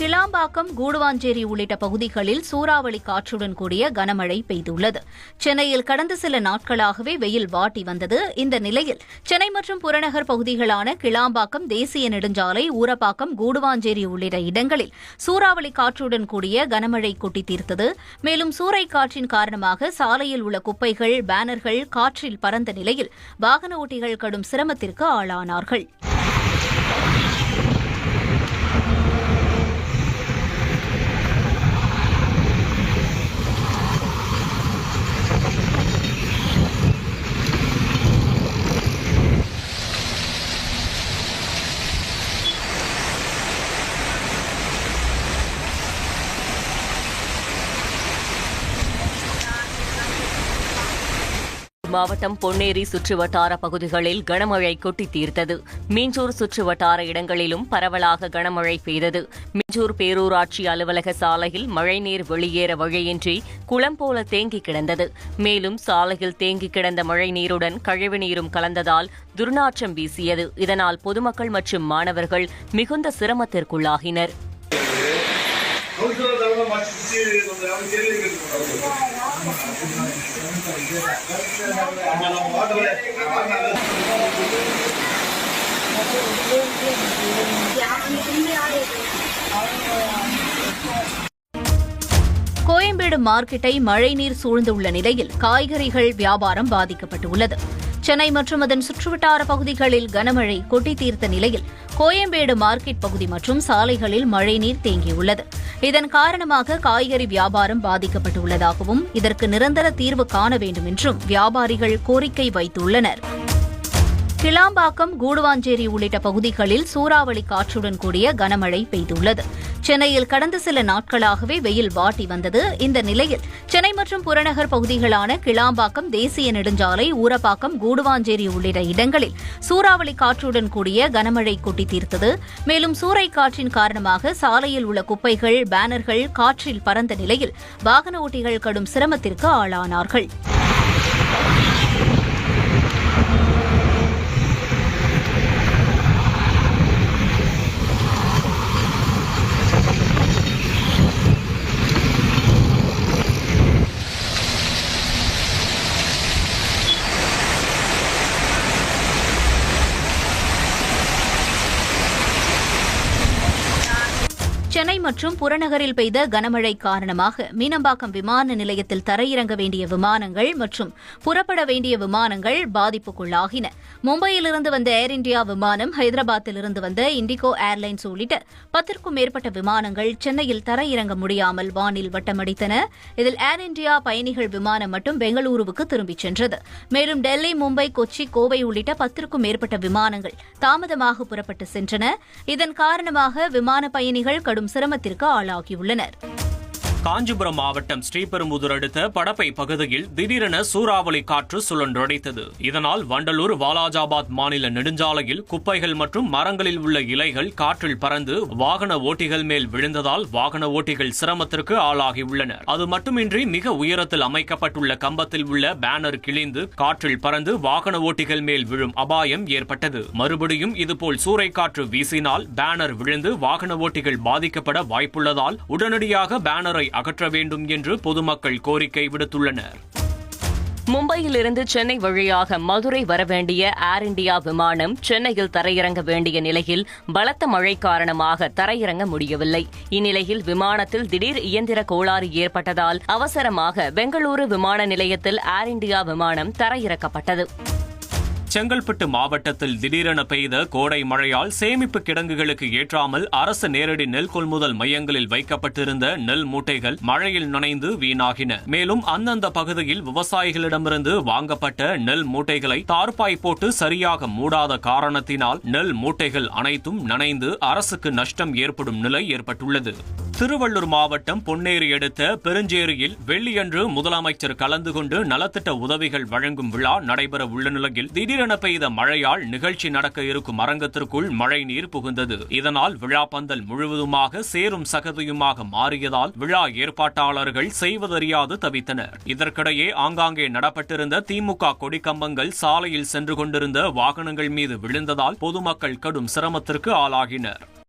கிளாம்பாக்கம் கூடுவாஞ்சேரி உள்ளிட்ட பகுதிகளில் சூறாவளி காற்றுடன் கூடிய கனமழை பெய்துள்ளது. சென்னையில் கடந்த சில நாட்களாகவே வெயில் வாட்டி வந்தது. இந்த நிலையில் சென்னை மற்றும் புறநகர் பகுதிகளான கிளாம்பாக்கம் தேசிய நெடுஞ்சாலை ஊரப்பாக்கம் கூடுவாஞ்சேரி உள்ளிட்ட இடங்களில் சூறாவளி காற்றுடன் கூடிய கனமழை கொட்டி தீர்த்தது மேலும் சூறை காற்றின் காரணமாக சாலையில் உள்ள குப்பைகள் பேனர்கள் காற்றில் பறந்த நிலையில் வாகன ஓட்டிகள் கடும் சிரமத்திற்கு ஆளானார்கள். மாவட்டம் பொன்னேரி சுற்றுவட்டார பகுதிகளில் கனமழை கொட்டி தீர்த்தது. மீஞ்சூர் சுற்றுவட்டார இடங்களிலும் பரவலாக கனமழை பெய்தது. மீஞ்சூர் பேரூராட்சி அலுவலக சாலையில் மழைநீர் வெளியேற வழியின்றி குளம் போல தேங்கி கிடந்தது. மேலும் சாலையில் தேங்கி கிடந்த மழைநீருடன் கழிவுநீரும் கலந்ததால் துர்நாற்றம் வீசியது. இதனால் பொதுமக்கள் மற்றும் மாணவர்கள் மிகுந்த சிரமத்திற்குள்ளாகினர். கோயம்பேடு மார்க்கெட்டை மழைநீர் சூழ்ந்துள்ள நிலையில் காய்கறிகள் வியாபாரம் பாதிக்கப்பட்டுள்ளது. சென்னை மற்றும் அதன் சுற்றுவட்டார பகுதிகளில் கனமழை கொட்டி தீர்த்த நிலையில் கோயம்பேடு மார்க்கெட் பகுதி மற்றும் சாலைகளில் மழைநீர் தேங்கியுள்ளது. இதன் காரணமாக காய்கறி வியாபாரம் பாதிக்கப்பட்டுள்ளதாகவும் இதற்கு நிரந்தர தீர்வு காண வேண்டும் என்றும் வியாபாரிகள் கோரிக்கை வைத்துள்ளனர். கிளாம்பாக்கம் கூடுவாஞ்சேரி உள்ளிட்ட பகுதிகளில் சூறாவளி காற்றுடன் கூடிய கனமழை பெய்துள்ளது. சென்னையில் கடந்த சில நாட்களாகவே வெயில் வாட்டி வந்தது. இந்த நிலையில் சென்னை மற்றும் புறநகர் பகுதிகளான கிளாம்பாக்கம் தேசிய நெடுஞ்சாலை ஊரப்பாக்கம் கூடுவாஞ்சேரி உள்ளிட்ட இடங்களில் சூறாவளி காற்றுடன் கூடிய கனமழை கொட்டி தீர்த்தது மேலும் சூறை காற்றின் காரணமாக சாலையில் உள்ள குப்பைகள் பேனர்கள் காற்றில் பறந்த நிலையில் வாகன ஓட்டிகள் கடும் சிரமத்திற்கு ஆளானார்கள். சென்னை மற்றும் புறநகரில் பெய்த கனமழை காரணமாக மீனம்பாக்கம் விமான நிலையத்தில் தரையிறங்க வேண்டிய விமானங்கள் மற்றும் புறப்பட வேண்டிய விமானங்கள் பாதிப்புக்குள்ளாகின. மும்பையிலிருந்து வந்த ஏர் இந்தியா விமானம் ஹைதராபாத்திலிருந்து வந்த இண்டிகோ ஏர்லைன்ஸ் உள்ளிட்ட பத்திற்கும் மேற்பட்ட விமானங்கள் சென்னையில் தரையிறங்க முடியாமல் வானில் வட்டமடித்தன. இதில் ஏர் இந்தியா பயணிகள் விமானம் மட்டும் பெங்களூருவுக்கு திரும்பிச் சென்றது. மேலும் டெல்லி மும்பை கொச்சி கோவை உள்ளிட்ட பத்திற்கும் மேற்பட்ட விமானங்கள் தாமதமாக புறப்பட்டு சென்றன. இதன் காரணமாக விமான பயணிகள் கடும் சிரமத்திற்கு ஆளாகியுள்ளனர் காஞ்சிபுரம் மாவட்டம் ஸ்ரீபெரும்புதூர் அடுத்த படப்பை பகுதியில் திடீரென சூறாவளி காற்று சுழன்றடைத்தது. இதனால் வண்டலூர் வாலாஜாபாத் மாநில நெடுஞ்சாலையில் குப்பைகள் மற்றும் மரங்களில் உள்ள இலைகள் காற்றில் பறந்து வாகன ஓட்டிகள் மேல் விழுந்ததால் வாகன ஓட்டிகள் சிரமத்திற்கு ஆளாகியுள்ளனர். அது மட்டுமின்றி மிக உயரத்தில் அமைக்கப்பட்டுள்ள கம்பத்தில் உள்ள பேனர் கிழிந்து காற்றில் பறந்து வாகன ஓட்டிகள் மேல் விழும் அபாயம் ஏற்பட்டது. மறுபடியும் இதுபோல் சூறைக்காற்று வீசினால் பேனர் விழுந்து வாகன ஓட்டிகள் பாதிக்கப்பட வாய்ப்புள்ளதால் உடனடியாக பேனரை அகற்ற வேண்டும் என்று பொதுமக்கள் கோரிக்கை விடுத்துள்ளனர். மும்பையிலிருந்து சென்னை வழியாக மதுரை வரவேண்டிய ஏர் இந்தியா விமானம் சென்னையில் தரையிறங்க வேண்டிய நிலையில் பலத்த மழை காரணமாக தரையிறங்க முடியவில்லை. இந்நிலையில் விமானத்தில் திடீர் இயந்திர கோளாறு ஏற்பட்டதால் அவசரமாக பெங்களூரு விமான நிலையத்தில் ஏர் இண்டியா விமானம் தரையிறக்கப்பட்டது. செங்கல்பட்டு மாவட்டத்தில் திடீரென பெய்த கோடை மழையால் சேமிப்பு கிடங்குகளுக்கு ஏற்றாமல் அரசு நேரடி நெல் கொள்முதல் மையங்களில் வைக்கப்பட்டிருந்த நெல் மூட்டைகள் மழையில் நனைந்து வீணாகின. மேலும் அந்தந்த பகுதியில் விவசாயிகளிடமிருந்து வாங்கப்பட்ட நெல் மூட்டைகளை தார்பாய் போட்டு சரியாக மூடாத காரணத்தினால் நெல் மூட்டைகள் அனைத்தும் நனைந்து அரசுக்கு நஷ்டம் ஏற்படும் நிலை ஏற்பட்டுள்ளது. திருவள்ளூர் மாவட்டம் பொன்னேரி அடுத்த பெருஞ்சேரியில் வெள்ளியன்று முதலமைச்சர் கலந்து கொண்டு நலத்திட்ட உதவிகள் வழங்கும் விழா நடைபெற உள்ள நிலையில் திடீரென பெய்த மழையால் நிகழ்ச்சி நடக்க இருக்கும் அரங்கத்திற்குள் மழை நீர் புகுந்தது. இதனால் விழா பந்தல் முழுவதுமாக சேரும் சகதியுமாக மாறியதால் விழா ஏற்பாட்டாளர்கள் செய்வதறியாது தவித்தனர். இதற்கிடையே ஆங்காங்கே நடப்பட்டிருந்த திமுக கொடிக்கம்பங்கள் சாலையில் சென்று கொண்டிருந்த வாகனங்கள் மீது விழுந்ததால் பொதுமக்கள் கடும் சிரமத்திற்கு ஆளாகினர்.